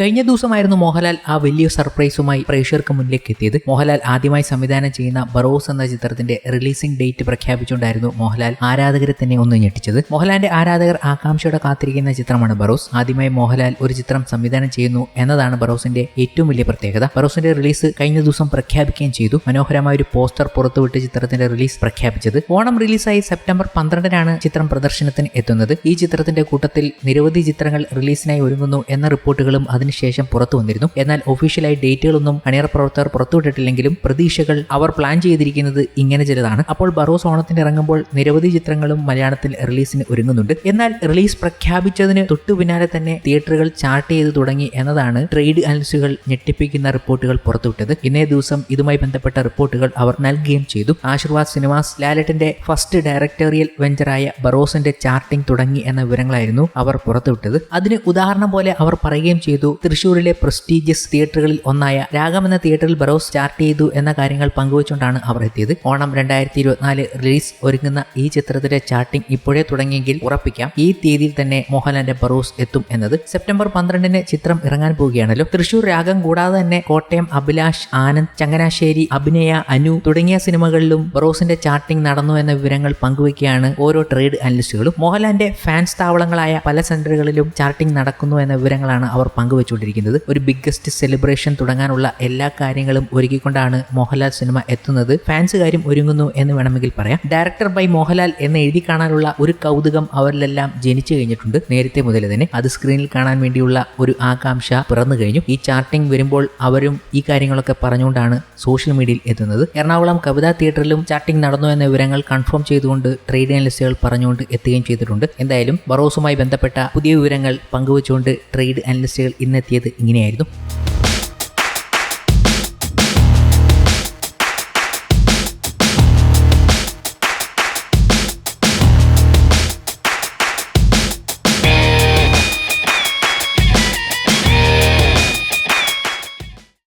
കഴിഞ്ഞ ദിവസമായിരുന്നു മോഹൻലാൽ ആ വലിയ സർപ്രൈസുമായി പ്രേക്ഷകർക്ക് മുന്നിലേക്ക് എത്തിയത്. മോഹൻലാൽ ആദ്യമായി സംവിധാനം ചെയ്യുന്ന ബറോസ് എന്ന ചിത്രത്തിന്റെ റിലീസിംഗ് ഡേറ്റ് പ്രഖ്യാപിച്ചുകൊണ്ടായിരുന്നു മോഹൻലാൽ ആരാധകരെ തന്നെ ഒന്ന് ഞെട്ടിച്ചത്. മോഹൻലാലിന്റെ ആരാധകർ ആകാംക്ഷയോടെ കാത്തിരിക്കുന്ന ചിത്രമാണ് ബറോസ്. ആദ്യമായി മോഹൻലാൽ ഒരു ചിത്രം സംവിധാനം ചെയ്യുന്നു എന്നതാണ് ബറോസിന്റെ ഏറ്റവും വലിയ പ്രത്യേകത. ബറോസിന്റെ റിലീസ് കഴിഞ്ഞ ദിവസം പ്രഖ്യാപിക്കുകയും ചെയ്തു. മനോഹരമായ ഒരു പോസ്റ്റർ പുറത്തുവിട്ട് ചിത്രത്തിന്റെ റിലീസ് പ്രഖ്യാപിച്ചത്. ഓണം റിലീസായി സെപ്റ്റംബർ പന്ത്രണ്ടിനാണ് ചിത്രം പ്രദർശനത്തിന് എത്തുന്നത്. ഈ ചിത്രത്തിന്റെ കൂട്ടത്തിൽ നിരവധി ചിത്രങ്ങൾ റിലീസിനായി ഒരുങ്ങുന്നു എന്ന റിപ്പോർട്ടുകളും അതിനുശേഷം പുറത്തു വന്നിരുന്നു. എന്നാൽ ഒഫീഷ്യലായി ഡേറ്റുകളൊന്നും അണിയറ പ്രവർത്തകർ പുറത്തുവിട്ടിട്ടില്ലെങ്കിലും പ്രതീക്ഷകൾ അവർ പ്ലാൻ ചെയ്തിരിക്കുന്നത് ഇങ്ങനെ ചിലതാണ്. അപ്പോൾ ബറോസ് ഓണത്തിന് ഇറങ്ങുമ്പോൾ നിരവധി ചിത്രങ്ങളും മലയാളത്തിൽ റിലീസിന് ഒരുങ്ങുന്നുണ്ട്. എന്നാൽ റിലീസ് പ്രഖ്യാപിച്ചതിന് തൊട്ടു പിന്നാലെ തന്നെ തിയേറ്ററുകൾ ചാർട്ട് ചെയ്തു തുടങ്ങി എന്നതാണ് ട്രേഡ് അനലിസ്റ്റുകൾ ഞെട്ടിപ്പിക്കുന്ന റിപ്പോർട്ടുകൾ പുറത്തുവിട്ടത്. ഇന്നേ ദിവസം ഇതുമായി ബന്ധപ്പെട്ട റിപ്പോർട്ടുകൾ അവർ നൽകുകയും ചെയ്തു. ആശീർവാദ് സിനിമാസ് ലാലറ്റിന്റെ ഫസ്റ്റ് ഡയറക്ടറിയൽ വെഞ്ചറായ ബറോസിന്റെ ചാർട്ടിംഗ് തുടങ്ങി എന്ന വിവരങ്ങളായിരുന്നു അവർ പുറത്തുവിട്ടത്. അതിന് ഉദാഹരണം പോലെ അവർ പറയുകയും ചെയ്തു തൃശൂരിലെ പ്രസ്റ്റീജിയസ് തിയേറ്ററുകളിൽ ഒന്നായ രാഗം എന്ന തിയേറ്ററിൽ ബറോസ് സ്റ്റാർട്ട് ചെയ്തു എന്ന കാര്യങ്ങൾ പങ്കുവച്ചുകൊണ്ടാണ് അവർ എത്തിയത്. ഓണം രണ്ടായിരത്തി ഇരുപത്തിനാല് റിലീസ് ഒരുങ്ങുന്ന ഈ ചിത്രത്തിന്റെ ചാർട്ടിംഗ് ഇപ്പോഴേ തുടങ്ങിയെങ്കിൽ ഉറപ്പിക്കാം. ഈ തീയതിയിൽ തന്നെ മോഹൻലാലിന്റെ ബറോസ് എത്തും എന്നത് സെപ്റ്റംബർ പന്ത്രണ്ടിന് ചിത്രം ഇറങ്ങാൻ പോവുകയാണല്ലോ. തൃശൂർ രാഗം കൂടാതെ തന്നെ കോട്ടയം അഭിലാഷ് ആനന്ദ് ചങ്ങനാശ്ശേരി അഭിനയ അനു തുടങ്ങിയ സിനിമകളിലും ബറോസിന്റെ ചാർട്ടിംഗ് നടന്നു എന്ന വിവരങ്ങൾ പങ്കുവയ്ക്കുകയാണ് ഓരോ ട്രേഡ് അനലിസ്റ്റുകളും. മോഹൻലാലിന്റെ ഫാൻസ് താവളങ്ങളായ പല സെന്ററുകളിലും ചാർട്ടിംഗ് നടക്കുന്നു എന്ന വിവരങ്ങളാണ് അവർ പങ്കുവച്ചുകൊണ്ടിരിക്കുന്നത് ഒരു ബിഗ്ഗസ്റ്റ് സെലിബ്രേഷൻ തുടങ്ങാനുള്ള എല്ലാ കാര്യങ്ങളും ഒരുക്കിക്കൊണ്ടാണ് മോഹൻലാൽ സിനിമ എത്തുന്നത്. ഫാൻസ് കാര്യം ഒരുങ്ങുന്നു എന്ന് വേണമെങ്കിൽ പറയാം. ഡയറക്ടർ ബൈ മോഹൻലാൽ എന്ന് എഴുതി കാണാനുള്ള ഒരു കൗതുകം അവരിലെല്ലാം ജനിച്ചു കഴിഞ്ഞിട്ടുണ്ട്. നേരത്തെ മുതൽ തന്നെ അത് സ്ക്രീനിൽ കാണാൻ വേണ്ടിയുള്ള ഒരു ആകാംക്ഷ പിറന്നു കഴിഞ്ഞു. ഈ ചാർട്ടിംഗ് വരുമ്പോൾ അവരും ഈ കാര്യങ്ങളൊക്കെ പറഞ്ഞുകൊണ്ടാണ് സോഷ്യൽ മീഡിയയിൽ എത്തുന്നത്. എറണാകുളം കവിതാ തിയേറ്ററിലും ചാർട്ടിംഗ് നടന്നു എന്ന വിവരങ്ങൾ കൺഫേം ചെയ്തുകൊണ്ട് ട്രേഡ് അനലിസ്റ്റുകൾ പറഞ്ഞുകൊണ്ട് എത്തുകയും ചെയ്തിട്ടുണ്ട്. എന്തായാലും ബറോസുമായി ബന്ധപ്പെട്ട പുതിയ വിവരങ്ങൾ പങ്കുവച്ചുകൊണ്ട് ട്രേഡ് അനലിസ്റ്റുകൾ ഇന്നെത്തിയത് ഇങ്ങനെയായിരുന്നു.